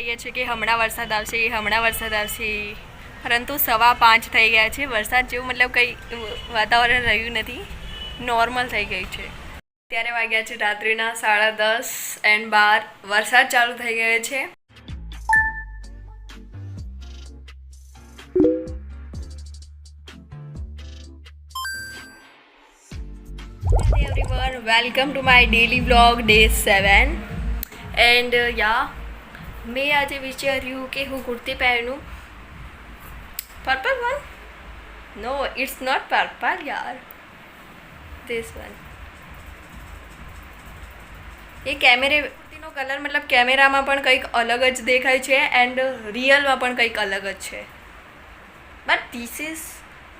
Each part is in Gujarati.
કહીએ છીએ કે હમણાં વરસાદ આવશે હમણાં વરસાદ આવશે. પરંતુ સવા પાંચ થઈ ગયા છે. વરસાદ જેવું મતલબ કંઈ વાતાવરણ રહ્યું નથી. નોર્મલ થઈ ગયું છે. ત્યારે વાગ્યા છે રાત્રિના સાડા દસ એન્ડ બાર. વરસાદ ચાલુ થઈ ગયો છે. Welcome to my daily vlog day 7 and uh, yeah મેં આજે વિચાર્યું કે હું કુર્તી પહેરું. Purple one no it's not purple યાર ધીસ વન એ કેમેરે, કુર્તીનો કલર મતલબ કેમેરામાં પણ કંઈક અલગ જ દેખાય છે એન્ડ રિયલમાં પણ કંઈક અલગ જ છે. But this is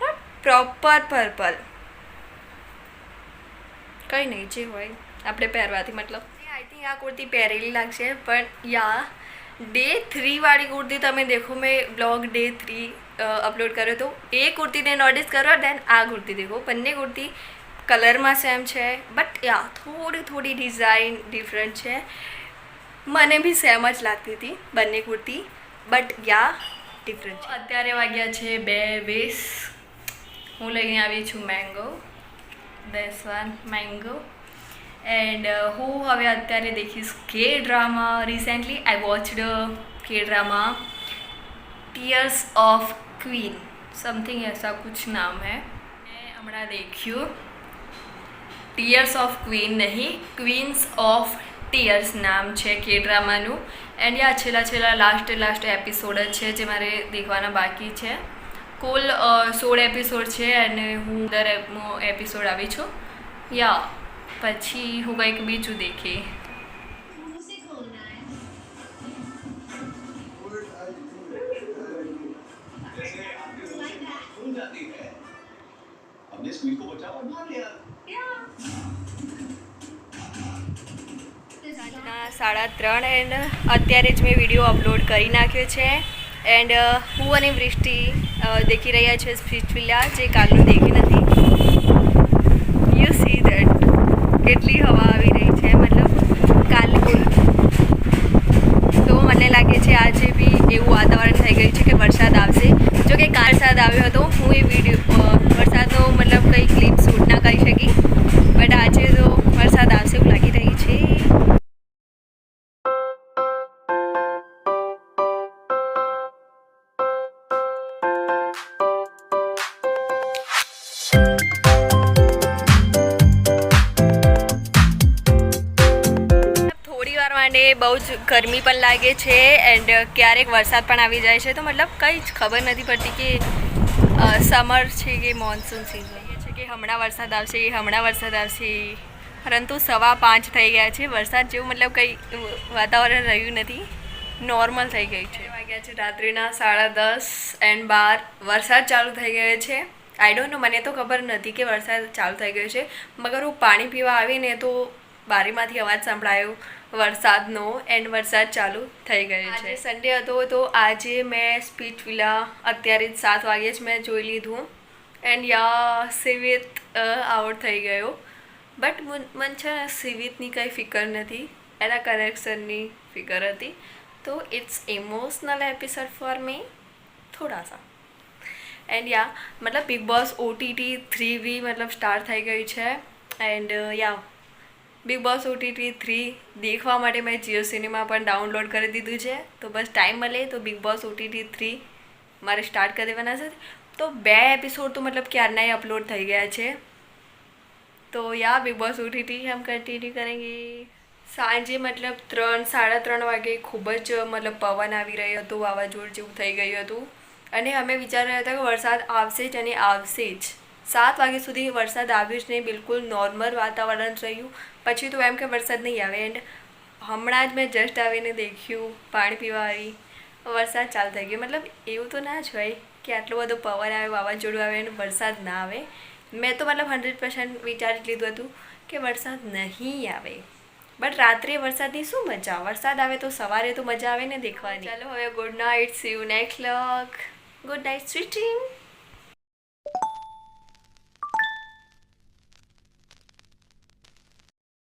not proper purple કંઈ નહીં, જે હોય. આપણે પહેરવાથી મતલબ. આઈ થિંક આ કુર્તી પહેરેલી લાગશે, પણ યા ડે થ્રીવાળી કુર્તી તમે દેખો, મેં બ્લોગ ડે થ્રી અપલોડ કર્યો તો એ કુર્તીને નોટિસ કરો દેન આ કુર્તી દેખો. બંને કુર્તી કલરમાં સેમ છે બટ યા, થોડી થોડી ડિઝાઇન ડિફરન્ટ છે. મને બી સેમ જ લાગતી હતી બંને કુર્તી બટ યા ડિફરન્ટ છે. અત્યારે વાગ્યા છે બે વીસ. હું લઈને આવી છું મેંગો દેસ વન mango. એન્ડ હું હવે અત્યારે દેખીશ કે drama recently I watched K drama tears of queen something એસા કુછ નામ હૈ મેં હમણાં દેખ્યું ટીયર્સ ઓફ ક્વીન નહીં ક્વીન્સ ઓફ ટીયર્સ નામ છે કે ડ્રામાનું એન્ડ યા છેલ્લા છેલ્લા લાસ્ટ લાસ્ટ એપિસોડ જ છે જે મારે દેખવાના બાકી છે કુલ સોળ એપિસોડ છે અને હું દર એપિસોડ આવી છું યા પછી હું કંઈક બીજું દેખી मुझसे खोलना है जैसे आपकी रोशनी खुल जाती है हमने स्क्रीन को बचा और भाग लिया સાંજના સાડા ત્રણ એન્ડ અત્યારે જ મેં વિડીયો અપલોડ કરી નાખ્યો છે એન્ડ હું અને વૃષ્ટિ અ, દેખી રહ્યા છે સ્પીચ વિલા જે કાલનું દેખી નથી યુ સી દેટ કેટલી હવા આવી રહી છે, મતલબ કાલ તો મને લાગે છે આજે બી એવું વાતાવરણ થઈ ગયું છે કે વરસાદ આવશે. જો કે વરસાદ આવ્યો હતો, હું એ વીડિયો વરસાદનો બહુ જ ગરમી પણ લાગે છે એન્ડ ક્યારેક વરસાદ પણ આવી જાય છે તો મતલબ કંઈ જ ખબર નથી પડતી કે સમર છે કે મોન્સૂન સિઝન છે કે હમણાં વરસાદ આવશે હમણાં વરસાદ આવશે પરંતુ સવા પાંચ થઈ ગયા છે. વરસાદ જેવું મતલબ કંઈ વાતાવરણ રહ્યું નથી. નોર્મલ થઈ ગયું છે. વાગ્યા છે રાત્રિના સાડા દસ એન્ડ બાર. વરસાદ ચાલુ થઈ ગયો છે. આઈ ડોન્ટ નો મને તો ખબર નથી કે વરસાદ ચાલુ થઈ ગયો છે. મગર હું પાણી પીવા આવીને તો બારીમાંથી અવાજ સંભળાયો. વરસાદનો એન્ડ વરસાદ ચાલુ થઈ ગયો છે. સન્ડે હતો તો આજે મેં સ્પીચ વિલા અત્યારે જ સાત વાગે જ મેં જોઈ લીધું. એન્ડ યા, સિવિત આઉટ થઈ ગયો. બટ મને છે, સિવિતની કંઈ ફિકર નથી. એના કરેક્શનની ફિકર હતી. તો it's emotional episode for me થોડા સા. એન્ડ યા, મતલબ બિગ બોસ ઓટીટી થ્રી બી મતલબ સ્ટાર્ટ થઈ ગઈ છે. And yeah Bigg Boss OTT three દેખવા માટે મેં જીઓ સિનેમા પણ ડાઉનલોડ કરી દીધું છે. તો બસ ટાઈમ મળે તો બિગ બોસ ઓટીટી થ્રી મારે સ્ટાર્ટ કરી દેવાના છે. તો બે એપિસોડ તો મતલબ ક્યારનાય અપલોડ થઈ ગયા છે. તો યા બિગ બોસ ઓટીટી હમ કન્ટિન્યુ કરેંગે. સાંજે મતલબ ત્રણ, સાડા ત્રણ વાગે ખૂબ જ મતલબ પવન આવી રહ્યો હતો, વાવાઝોડ જેવું થઈ ગયું હતું. અને અમે વિચારી રહ્યા હતા કે વરસાદ આવશે જ અને આવશે જ. સાત વાગ્યા સુધી વરસાદ આવ્યો જ નહીં બિલકુલ નોર્મલ વાતાવરણ રહ્યું. પછી તો એમ કે વરસાદ નહીં આવે. એન્ડ હમણાં જ મેં જસ્ટ આવીને દેખ્યું પાણી પીવા આવી વરસાદ ચાલુ થઈ ગયો. મતલબ એવું તો ના જ હોય કે આટલો બધો પવન આવે વાવાઝોડું આવે અને વરસાદ ના આવે. મેં તો મતલબ હંડ્રેડ પર્સન્ટ વિચારી લીધું હતું કે વરસાદ નહીં આવે. બટ રાત્રે વરસાદની શું મજા? વરસાદ આવે તો સવારે તો મજા આવે ને દેખવાની. ચાલો હવે good night see you next luck good night sweet dream